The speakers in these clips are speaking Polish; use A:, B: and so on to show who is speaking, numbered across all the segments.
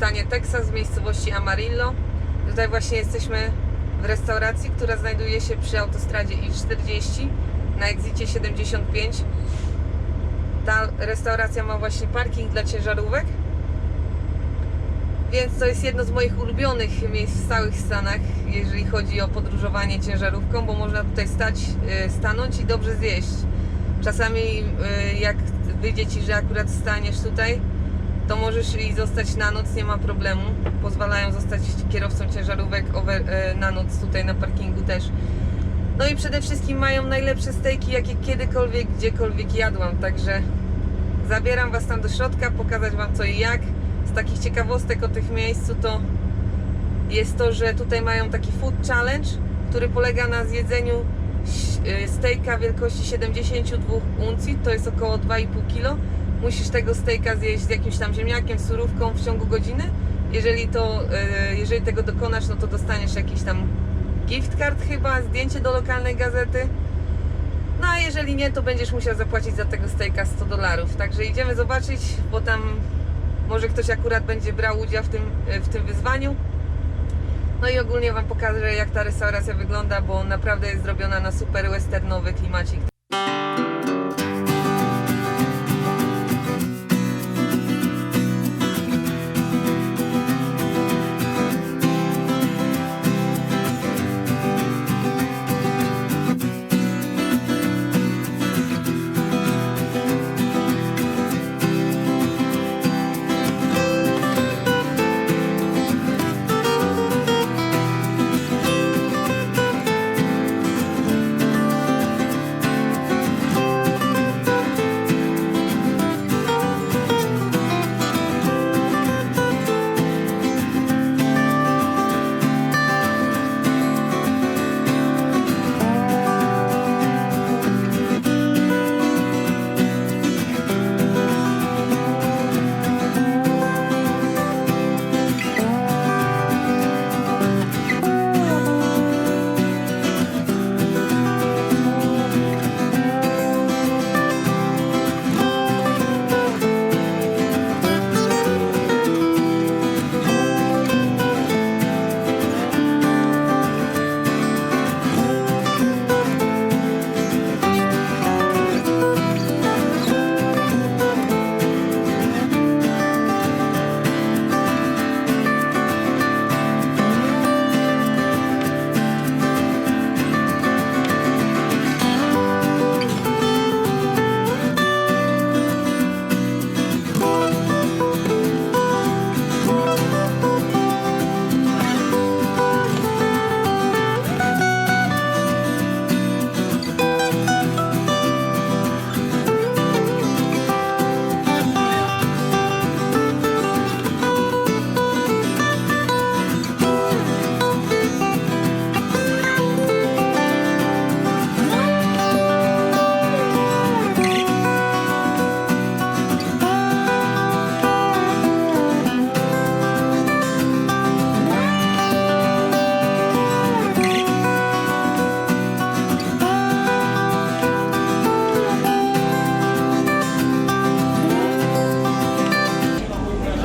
A: stanie Teksas w miejscowości Amarillo. Tutaj właśnie jesteśmy w restauracji, która znajduje się przy autostradzie I-40 na egzicie 75. Ta restauracja ma właśnie parking dla ciężarówek. Więc to jest jedno z moich ulubionych miejsc w całych Stanach, jeżeli chodzi o podróżowanie ciężarówką, bo można tutaj stać, y, stanąć i dobrze zjeść. Czasami y, jak wyjdzie Ci, że akurat staniesz tutaj, to możesz i zostać na noc, nie ma problemu. Pozwalają zostać kierowcom ciężarówek over, y, na noc tutaj na parkingu też. No i przede wszystkim mają najlepsze stejki, jakie kiedykolwiek, gdziekolwiek jadłam, także zabieram Was tam do środka, pokazać Wam co i jak. Z takich ciekawostek o tych miejscu to jest to, że tutaj mają taki food challenge, który polega na zjedzeniu y, stejka wielkości 72 uncji, to jest około 2,5 kg. Musisz tego stejka zjeść z jakimś tam ziemniakiem, surówką w ciągu godziny. Jeżeli, to, y, jeżeli tego dokonasz, no to dostaniesz jakiś tam gift card chyba, zdjęcie do lokalnej gazety. No a jeżeli nie, to będziesz musiał zapłacić za tego stejka 100 dolarów. Także idziemy zobaczyć, bo tam może ktoś akurat będzie brał udział w tym, w tym wyzwaniu. No i ogólnie Wam pokażę, jak ta restauracja wygląda, bo naprawdę jest zrobiona na super westernowy klimacik.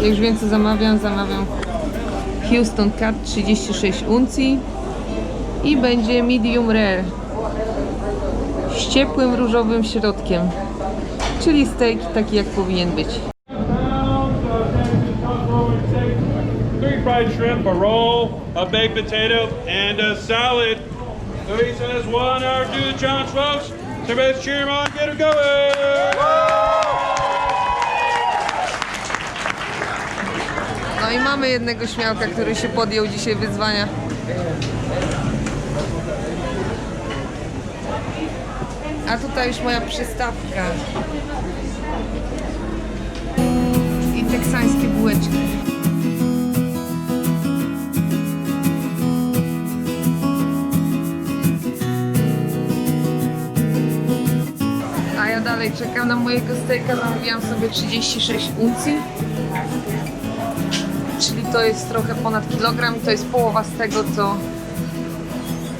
A: Jak już co zamawiam, zamawiam Houston Cut 36 uncji i będzie medium rare z ciepłym różowym środkiem, czyli steak taki jak powinien być.
B: Three fried shrimp, a roll, a baked potato, and a salad. Louis says one to the challenge, folks. So everybody cheer him on, get him going!
A: I mamy jednego śmiałka, który się podjął dzisiaj wyzwania. A tutaj już moja przystawka. I teksańskie bułeczki. A ja dalej czekam na mojego stejka. Zamówiłam sobie 36 uncji to jest trochę ponad kilogram i to jest połowa z tego, co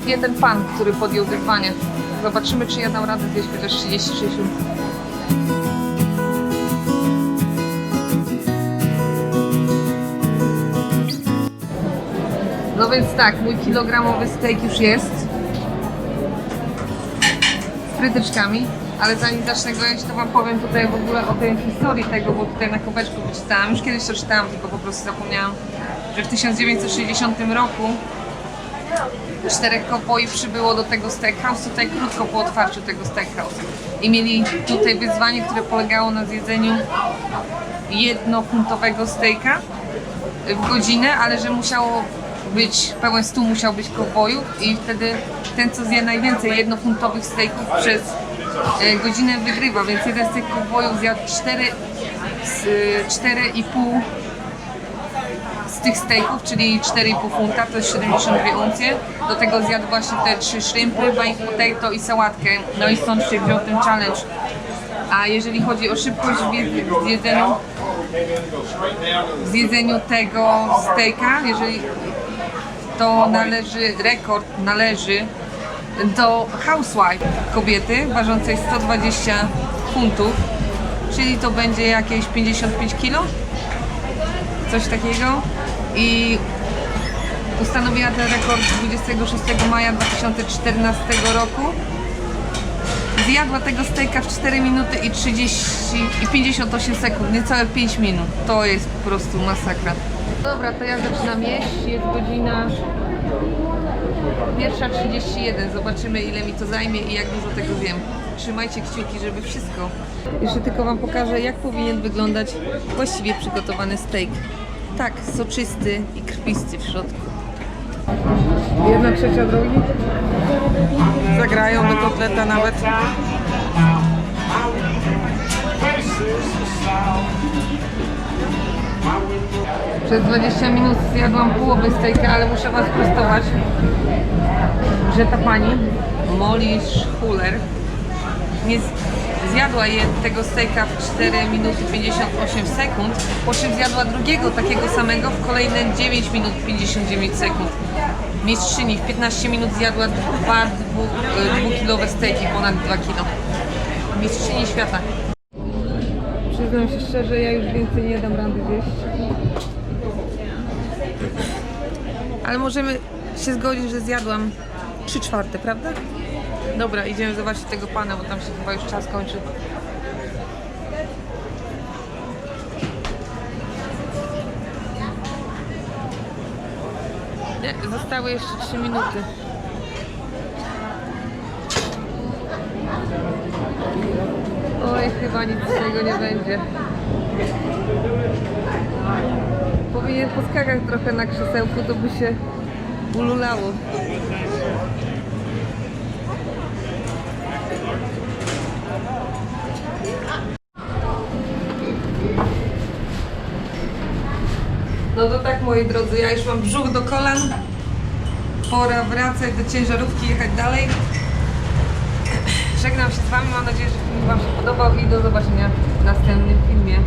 A: jeden pan, który podjął wyzwanie. Zobaczymy, czy ja dam radę zjeść chociaż 36 No więc tak, mój kilogramowy steak już jest z frytyczkami. Ale zanim zacznę go to Wam powiem tutaj w ogóle o tej historii tego, bo tutaj na kubeczku wyczytałam. Już kiedyś to czytałam, tylko po prostu zapomniałam, że w 1960 roku czterech kowboi przybyło do tego steakhouse tutaj krótko po otwarciu tego steakhouse. I mieli tutaj wyzwanie, które polegało na zjedzeniu jednofuntowego steaka w godzinę, ale że musiało być, pełen stół musiał być kowbojów i wtedy ten, co zje najwięcej jednofuntowych steaków przez godzinę wygrywa, więc jeden z tych kowbojów zjadł 4, z, e, 4,5 z tych steaków, czyli 4,5 funta, to jest 72 uncje. Do tego zjadł właśnie te trzy shrimpy, baked potato i sałatkę. No i stąd się wziął ten challenge. A jeżeli chodzi o szybkość w jed- w jedzeniu, w tego steaka, jeżeli to należy, rekord należy do housewife kobiety ważącej 120 funtów, czyli to będzie jakieś 55 kg, coś takiego i ustanowiła ten rekord 26 maja 2014 roku. Zjadła tego steaka w 4 minuty i 30 i 58 sekund, niecałe 5 minut. To jest po prostu masakra. Dobra, to ja zaczynam jeść. Jest godzina pierwsza 31. Zobaczymy ile mi to zajmie i jak dużo tego wiem. Trzymajcie kciuki, żeby wszystko. Jeszcze tylko Wam pokażę, jak powinien wyglądać właściwie przygotowany steak. Tak, soczysty i krwisty w środku. Jedna trzecia drogi. Zagrają do kotleta nawet. Przez 20 minut zjadłam połowę steaka, ale muszę Was prostować, że ta pani, Molly Schuller, nie zjadła je, tego steaka w 4 minuty 58 sekund, po czym zjadła drugiego takiego samego w kolejne 9 minut 59 sekund. Mistrzyni w 15 minut zjadła dwa e, dwukilowe steaki, ponad 2 kilo. Mistrzyni świata. Przyznam się szczerze, ja już więcej nie dam rady zjeść. Ale możemy się zgodzić, że zjadłam 3 czwarte, prawda? Dobra, idziemy zobaczyć tego pana, bo tam się chyba już czas kończy. Nie, zostały jeszcze 3 minuty. Oj, chyba nic z tego nie będzie. Powinien poskakać trochę na krzesełku, to by się ululało. No to tak moi drodzy, ja już mam brzuch do kolan. Pora wracać do ciężarówki, jechać dalej. Żegnam się z Wami, mam nadzieję, że film Wam się podobał i do zobaczenia w następnym filmie.